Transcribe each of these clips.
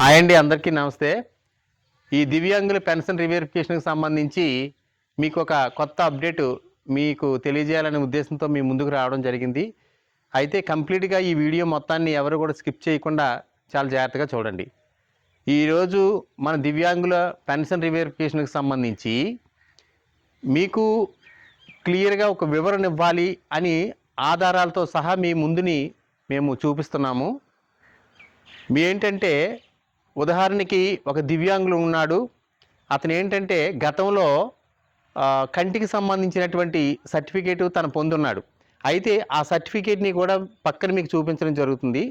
Hi అండి అందరికీ నమస్తే. ఈ దివ్యాంగుల పెన్షన్ రివెరిఫికేషన్కి సంబంధించి మీకు ఒక కొత్త అప్డేట్ మీకు తెలియజేయాలనే ఉద్దేశంతో మీ ముందుకు రావడం జరిగింది. అయితే కంప్లీట్గా ఈ వీడియో మొత్తాన్ని ఎవరు కూడా స్కిప్ చేయకుండా చాలా జాగ్రత్తగా చూడండి. ఈరోజు మన దివ్యాంగుల పెన్షన్ రివెరిఫికేషన్కి సంబంధించి మీకు క్లియర్గా ఒక వివరణ ఇవ్వాలి అని ఆధారాలతో సహా మీ ముందుని మేము చూపిస్తున్నాము. మీ ఏంటంటే ఉదాహరణకి ఒక దివ్యాంగులు ఉన్నాడు. అతను ఏంటంటే గతంలో కంటికి సంబంధించినటువంటి సర్టిఫికేట్ తను పొందున్నాడు. అయితే ఆ సర్టిఫికేట్ని కూడా పక్కన మీకు చూపించడం జరుగుతుంది.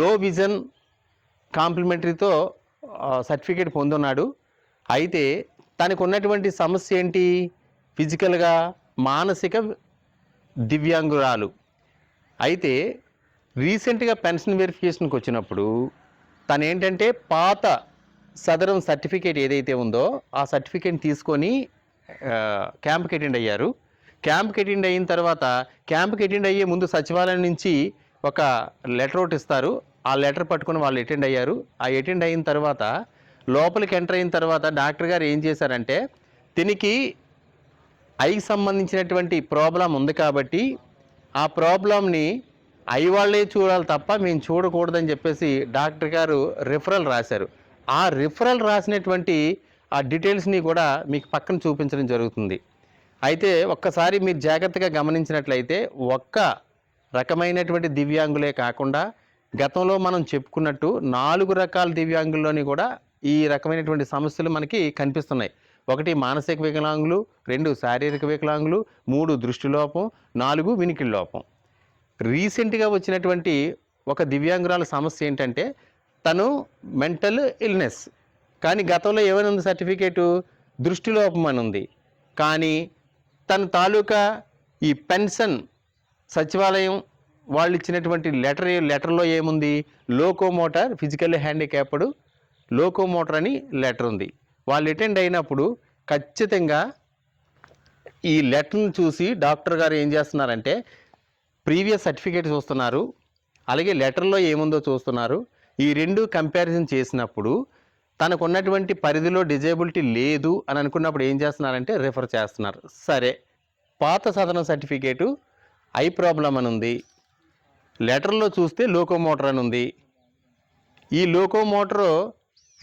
లో విజన్ కాంప్లిమెంటరీతో సర్టిఫికేట్ పొందున్నాడు. అయితే తనకు ఉన్నటువంటి సమస్య ఏంటి? ఫిజికల్గా మానసిక దివ్యాంగురాలు. అయితే రీసెంట్గా పెన్షన్ వెరిఫికేషన్కి వచ్చినప్పుడు తను ఏంటంటే పాత సదరం సర్టిఫికేట్ ఏదైతే ఉందో ఆ సర్టిఫికేట్ తీసుకొని క్యాంప్కి అటెండ్ అయ్యారు. క్యాంప్కి అటెండ్ అయిన తర్వాత క్యాంప్కి అటెండ్ అయ్యే ముందు సచివాలయం నుంచి ఒక లెటర్ ఒకటి ఇస్తారు. ఆ లెటర్ పట్టుకుని వాళ్ళు అటెండ్ అయ్యారు. ఆ అటెండ్ అయిన తర్వాత లోపలికి ఎంటర్ అయిన తర్వాత డాక్టర్ గారు ఏం చేశారంటే దీనికి ఐకి సంబంధించినటువంటి ప్రాబ్లం ఉంది కాబట్టి ఆ ప్రాబ్లంని అయ్యి వాళ్ళే చూడాలి తప్ప మేము చూడకూడదని చెప్పేసి డాక్టర్ గారు రిఫరల్ రాశారు. ఆ రిఫరల్ రాసినటువంటి ఆ డీటెయిల్స్ని కూడా మీకు పక్కన చూపించడం జరుగుతుంది. అయితే ఒక్కసారి మీరు జాగ్రత్తగా గమనించినట్లయితే ఒక్క రకమైనటువంటి దివ్యాంగులే కాకుండా గతంలో మనం చెప్పుకున్నట్టు నాలుగు రకాల దివ్యాంగుల్లోని కూడా ఈ రకమైనటువంటి సమస్యలు మనకి కనిపిస్తున్నాయి. ఒకటి మానసిక వికలాంగులు రెండు శారీరక వికలాంగులు మూడు దృష్టి లోపం నాలుగు వినికిడి లోపం రీసెంట్గా వచ్చినటువంటి ఒక దివ్యాంగురాల సమస్య ఏంటంటే తను మెంటల్ ఇల్నెస్. కానీ గతంలో ఏమైనా ఉంది సర్టిఫికేటు? దృష్టిలోపం అని ఉంది. కానీ తన తాలూకా ఈ పెన్షన్ సచివాలయం వాళ్ళు ఇచ్చినటువంటి లెటర్ లెటర్లో ఏముంది? లోకోమోటార్ ఫిజికల్ హ్యాండిక్యాప్డ్ లోకోమోటార్ అని లెటర్ ఉంది. వాళ్ళు అటెండ్ అయినప్పుడు ఖచ్చితంగా ఈ లెటర్ని చూసి డాక్టర్ గారు ఏం చేస్తున్నారంటే ప్రీవియస్ సర్టిఫికేట్ చూస్తున్నారు. అలాగే లెటర్లో ఏముందో చూస్తున్నారు. ఈ రెండు కంపారిజన్ చేసినప్పుడు తనకు ఉన్నటువంటి పరిధిలో డిజేబిలిటీ లేదు అని అనుకున్నప్పుడు ఏం చేస్తున్నారంటే రిఫర్ చేస్తున్నారు. సరే పాత సదనం సర్టిఫికేటు ఐ ప్రాబ్లం అని ఉంది. లెటర్లో చూస్తే లోకోమోటర్ అని ఉంది. ఈ లోకోమోటర్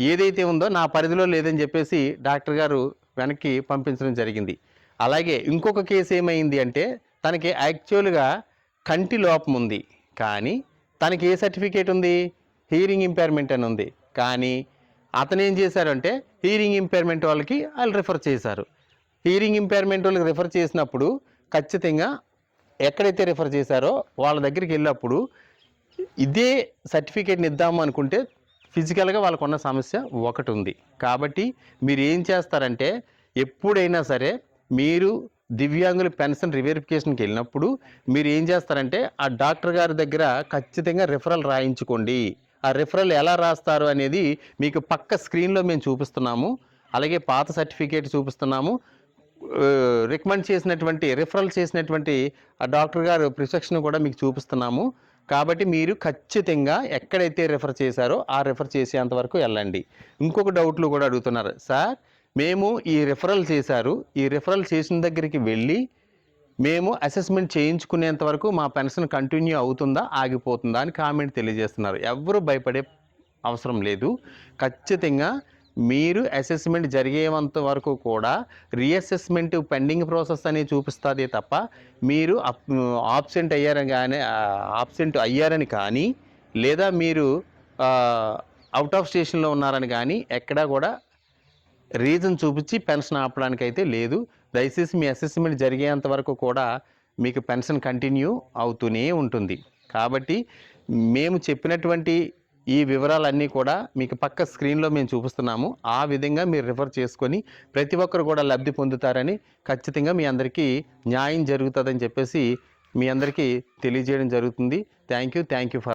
ఏదైతే ఉందో నా పరిధిలో లేదని చెప్పేసి డాక్టర్ గారు వెనక్కి పంపించడం జరిగింది. అలాగే ఇంకొక కేసు ఏమైంది అంటే తనకి యాక్చువల్గా కంటి లోపం ఉంది. కానీ తనకి ఏ సర్టిఫికేట్ ఉంది? హీరింగ్ ఇంపైర్మెంట్ అని ఉంది. కానీ అతను ఏం చేశారంటే హీరింగ్ ఇంపైర్మెంట్ వాళ్ళకి వాళ్ళు రిఫర్ చేశారు. హీరింగ్ ఇంపైర్మెంట్ వాళ్ళకి రిఫర్ చేసినప్పుడు ఖచ్చితంగా ఎక్కడైతే రిఫర్ చేశారో వాళ్ళ దగ్గరికి వెళ్ళినప్పుడు ఇదే సర్టిఫికేట్ని ఇద్దాము అనుకుంటే ఫిజికల్గా వాళ్ళకు ఉన్న సమస్య ఒకటి ఉంది. కాబట్టి మీరు ఏం చేస్తారంటే ఎప్పుడైనా సరే మీరు దివ్యాంగుల పెన్షన్ రివెరిఫికేషన్కి వెళ్ళినప్పుడు మీరు ఏం చేస్తారంటే ఆ డాక్టర్ గారి దగ్గర ఖచ్చితంగా రిఫరల్ రాయించుకోండి. ఆ రిఫరల్ ఎలా రాస్తారు అనేది మీకు పక్క స్క్రీన్లో మేము చూపిస్తున్నాము. అలాగే పాత సర్టిఫికేట్ చూపిస్తున్నాము. రికమెండ్ చేసినటువంటి రిఫరల్ చేసినటువంటి ఆ డాక్టర్ గారు ప్రిస్క్రిప్షన్ కూడా మీకు చూపిస్తున్నాము. కాబట్టి మీరు ఖచ్చితంగా ఎక్కడైతే రిఫర్ చేశారో ఆ రిఫర్ చేసేంత వరకు వెళ్ళండి. ఇంకొక డౌట్లు కూడా అడుగుతున్నారు. సార్ మేము ఈ రిఫరల్ చేశారు. ఈ రిఫరల్ చేసిన దగ్గరికి వెళ్ళి మేము అసెస్మెంట్ చేయించుకునేంత వరకు మా పెన్షన్ కంటిన్యూ అవుతుందా ఆగిపోతుందా అని కామెంట్ తెలియజేస్తున్నారు. ఎవరు భయపడే అవసరం లేదు. ఖచ్చితంగా మీరు అసెస్మెంట్ జరిగేంత వరకు కూడా రీఅసెస్మెంట్ పెండింగ్ ప్రాసెస్ అని చూపిస్తుంది తప్ప మీరు ఆబ్సెంట్ అయ్యారని కానీ ఆబ్సెంట్ అయ్యారని కానీ లేదా మీరు అవుట్ ఆఫ్ స్టేషన్లో ఉన్నారని కానీ ఎక్కడా కూడా రీజన్ చూపించి పెన్షన్ ఆపడానికి అయితే లేదు. దయచేసి మీ అసెస్మెంట్ జరిగేంత వరకు కూడా మీకు పెన్షన్ కంటిన్యూ అవుతూనే ఉంటుంది. కాబట్టి మేము చెప్పినటువంటి ఈ వివరాలన్నీ కూడా మీకు పక్క స్క్రీన్లో మేము చూపిస్తున్నాము. ఆ విధంగా మీరు రిఫర్ చేసుకొని ప్రతి ఒక్కరు కూడా లబ్ధి పొందుతారని ఖచ్చితంగా మీ అందరికీ న్యాయం జరుగుతుందని చెప్పేసి మీ అందరికీ తెలియజేయడం జరుగుతుంది. Thank you thank you for